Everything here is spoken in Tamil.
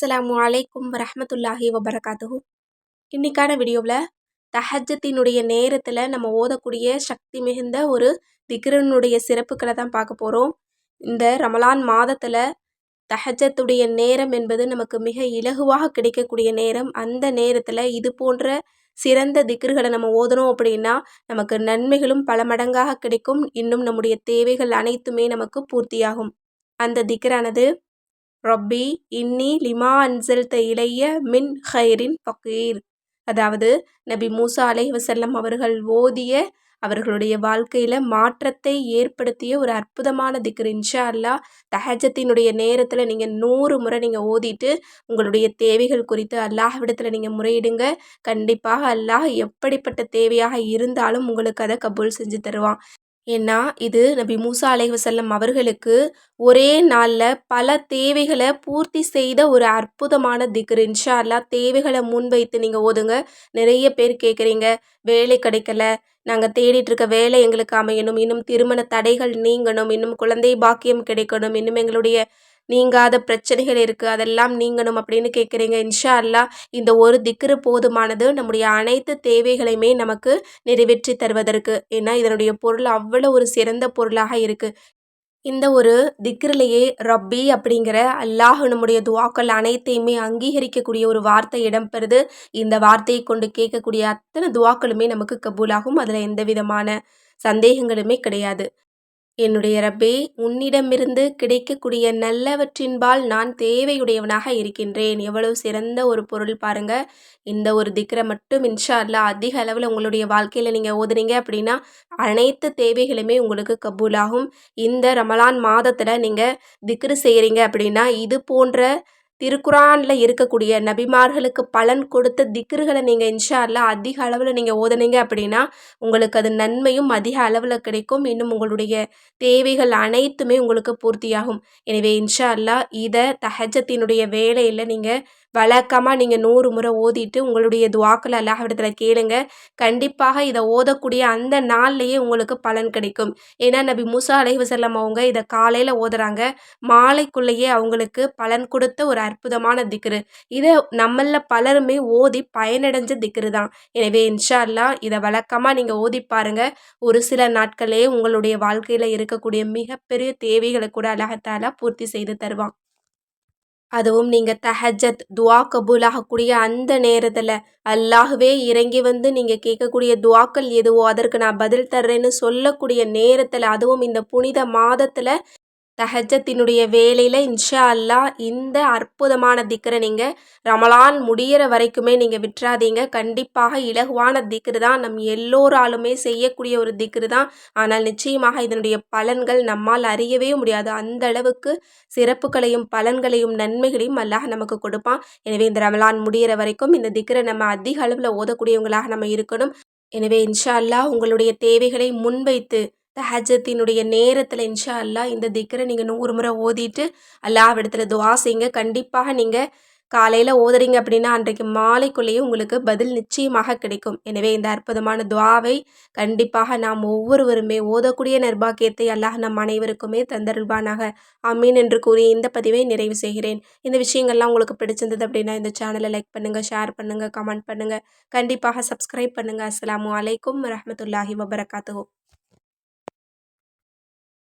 அஸ்ஸலாமு அலைக்கும் வரமத்துல்லாஹி வபரகாத்துஹு. இன்னைக்கான வீடியோவில் தஹஜத்தினுடைய நேரத்தில் நம்ம ஓதக்கூடிய சக்தி மிகுந்த ஒரு திக்ரனுடைய சிறப்புகளை தான் பார்க்க போகிறோம் இந்த ரமலான் மாதத்தில் தஹஜத்துடைய நேரம் என்பது நமக்கு மிக இலகுவாக கிடைக்கக்கூடிய நேரம். அந்த நேரத்தில் இது போன்ற சிறந்த திக்ருகளை நம்ம ஓதணும் அப்படின்னா நமக்கு நன்மைகளும் பல மடங்காக கிடைக்கும். இன்னும் நம்முடைய தேவைகள் அனைத்துமே நமக்கு பூர்த்தியாகும். அந்த திக்ரானது ரொப்பி இன்னி லிமா அன்சல்த இளைய மின் ஹைரின் ஃபக்கீர் அதாவது நபி மூசா அலை வசல்லம் அவர்கள் ஓதிய அவர்களுடைய வாழ்க்கையில் மாற்றத்தை ஏற்படுத்திய ஒரு அற்புதமான திக்ர். இன்ஷா அல்லா தஹஜத்தினுடைய நேரத்தில் நீங்கள் நூறு முறை நீங்கள் ஓதிட்டு உங்களுடைய தேவைகள் குறித்து அல்லாஹ்விடத்தில் நீங்கள் முறையிடுங்க. கண்டிப்பாக அல்லாஹ் எப்படிப்பட்ட தேவையாக இருந்தாலும் உங்களுக்கு அதை கபூல் செஞ்சு தருவான். ஏன்னா இது நபி மூசா அலைவசல்லம் அவர்களுக்கு ஒரே நாளில் பல தேவைகளை பூர்த்தி செய்த ஒரு அற்புதமான திக்ரு. இன்ஷா அல்லா தேவைகளை முன்வைத்து நீங்கள் ஓதுங்க. நிறைய பேர் கேட்குறீங்க வேலை கிடைக்கல நாங்கள் தேடிட்டு இருக்க வேலை எங்களுக்கு அமையணும் இன்னும் திருமண தடைகள் நீங்கணும் இன்னும் குழந்தை பாக்கியம் கிடைக்கணும் இன்னும் எங்களுடைய நீங்காத பிரச்சனைகள் இருக்குது அதெல்லாம் நீங்கணும் அப்படின்னு கேட்குறீங்க இன்ஷா அல்லா இந்த ஒரு திக்ரு போதுமானது நம்முடைய அனைத்து தேவைகளையுமே நமக்கு நிறைவேற்றி தருவதற்கு. ஏன்னா இதனுடைய பொருள் அவ்வளோ ஒரு சிறந்த பொருளாக இருக்குது இந்த ஒரு திக்ரிலேயே ரப்பி அப்படிங்கிற அல்லாஹ் நம்முடைய துவாக்கள் அனைத்தையுமே அங்கீகரிக்கக்கூடிய ஒரு வார்த்தை இடம்பெறுது. இந்த வார்த்தையை கொண்டு கேட்கக்கூடிய அத்தனை துவாக்களுமே நமக்கு கபூலாகும். அதில் எந்த விதமான சந்தேகங்களுமே கிடையாது. என்னுடைய ரப்பே உன்னிடமிருந்து கிடைக்கக்கூடிய நல்லவற்றின்பால் நான் தேவையுடையவனாக இருக்கின்றேன். எவ்வளவு சிறந்த ஒரு பொருள் பாருங்க. இந்த ஒரு திக்கரை மட்டும் இன்ஷா அல்லா அதிக அளவில் உங்களுடைய வாழ்க்கையில் நீங்கள் ஓதுனீங்க அப்படின்னா அனைத்து தேவைகளுமே உங்களுக்கு கபூலாகும். இந்த ரமலான் மாதத்தில் நீங்கள் திக்ரு செய்கிறீங்க அப்படின்னா இது போன்ற திருக்குறானில் இருக்கக்கூடிய நபிமார்களுக்கு பலன் கொடுத்த திக்ருகளை நீங்கள் இன்ஷா அல்லா அதிக அளவில் நீங்கள் ஓதுனீங்க அப்படின்னா உங்களுக்கு அது நன்மையும் அதிக அளவில் கிடைக்கும். இன்னும் உங்களுடைய தேவைகள் அனைத்துமே உங்களுக்கு பூர்த்தியாகும். எனவே இன்ஷா அல்லா இதை தஹஜத்தினுடைய வேலையில் நீங்கள் வழக்கமாக நீங்கள் நூறு முறை ஓதிட்டு உங்களுடைய துவாக்கள் அல்லாஹிடத்தில் கேளுங்க. கண்டிப்பாக இதை ஓதக்கூடிய அந்த நாள்லேயே உங்களுக்கு பலன் கிடைக்கும். ஏன்னா நபி மூசா அலைவசல்லம் அவங்க இதை காலையில் ஓதுறாங்க. மாலைக்குள்ளேயே அவங்களுக்கு பலன் கொடுத்த ஒரு அற்புதமான திக்ரு. இதை நம்மள பலருமே ஓதி பயனடைஞ்ச திக்ரு தான் எனவே இன்ஷா அல்லா இதை வழக்கமாக நீங்கள் ஓதி பாருங்கள் ஒரு சில நாட்களே உங்களுடைய வாழ்க்கையில் இருக்கக்கூடிய மிகப்பெரிய தேவைகளை கூட அழகத்தால பூர்த்தி செய்து தருவான். அதுவும் நீங்கள் தஹஜத் துவா கபூலாகக்கூடிய அந்த நேரத்தில் அல்லாகவே இறங்கி வந்து நீங்கள் கேட்கக்கூடிய துவாக்கள் எதுவோ அதற்கு நான் பதில் தர்றேன்னு சொல்லக்கூடிய நேரத்தில் அதுவும் இந்த புனித மாதத்தில் தஹஜத்தினுடைய வேலையில் இன்ஷா அல்லா இந்த அற்புதமான திக்கரை நீங்கள் ரமலான் முடிகிற வரைக்குமே நீங்கள் விட்டுறாதீங்க. கண்டிப்பாக இலகுவான திக்ரு தான். நம் எல்லோராலுமே செய்யக்கூடிய ஒரு திக்ரு தான். ஆனால் நிச்சயமாக இதனுடைய பலன்கள் நம்மால் அறியவே முடியாது. அந்த அளவுக்கு சிறப்புகளையும் பலன்களையும் நன்மைகளையும் அல்லாஹ் நமக்கு கொடுப்பான். எனவே இந்த ரமலான் முடிகிற வரைக்கும் இந்த திக்கரை நம்ம அதிக அளவில் ஓதக்கூடியவங்களாக நம்ம இருக்கணும். எனவே இன்ஷா அல்லா உங்களுடைய தேவைகளை முன்வைத்து தஹஜத்தினுடைய நேரத்தில் இன்ஷா அல்லா இந்த திக்கரை நீங்கள் நூறு முறை ஓதிட்டு அல்லாவிடத்தில் துவா செய்யுங்க. கண்டிப்பாக நீங்கள் காலையில் ஓதுறீங்க அப்படின்னா அன்றைக்கு மாலைக்குள்ளேயே உங்களுக்கு பதில் நிச்சயமாக கிடைக்கும். எனவே இந்த அற்புதமான துவாவை கண்டிப்பாக நாம் ஒவ்வொருவருமே ஓதக்கூடிய நிர்பாக்கியத்தை அல்லாஹ் நம் அனைவருக்குமே தந்தருள்வானாக. அமீன் என்று கூறி இந்த பதிவை நிறைவு செய்கிறேன். இந்த விஷயங்கள்லாம் உங்களுக்கு பிடிச்சிருந்தது அப்படின்னா இந்த சேனலை லைக் பண்ணுங்கள் ஷேர் பண்ணுங்கள் கமெண்ட் பண்ணுங்கள் கண்டிப்பாக சப்ஸ்கிரைப் பண்ணுங்கள் அஸ்லாம் வலைக்கம் ரஹமத்துல்லாஹி வபரகாத்து